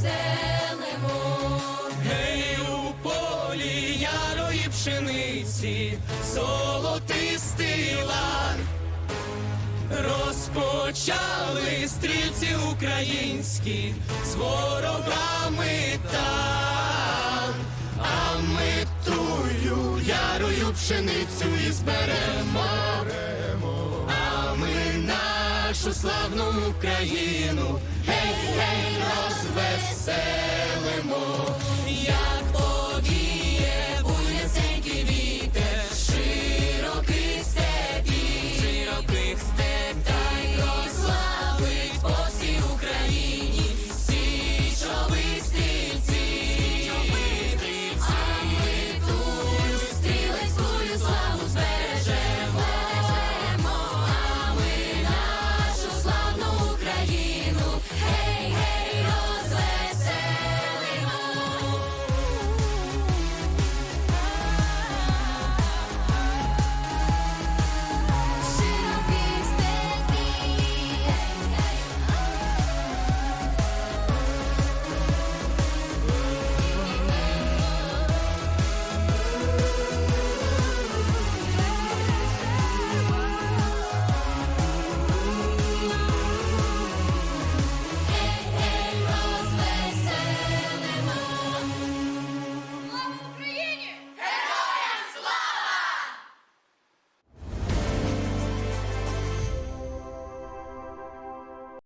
розвеселимо. Гей, у полі ярої пшениці, золотистий лан. Розпочали стрільці українські з ворогами там, а ми тую ярою пшеницю і зберемо, а ми нашу славну Україну, гей, гей, розвеселимо, як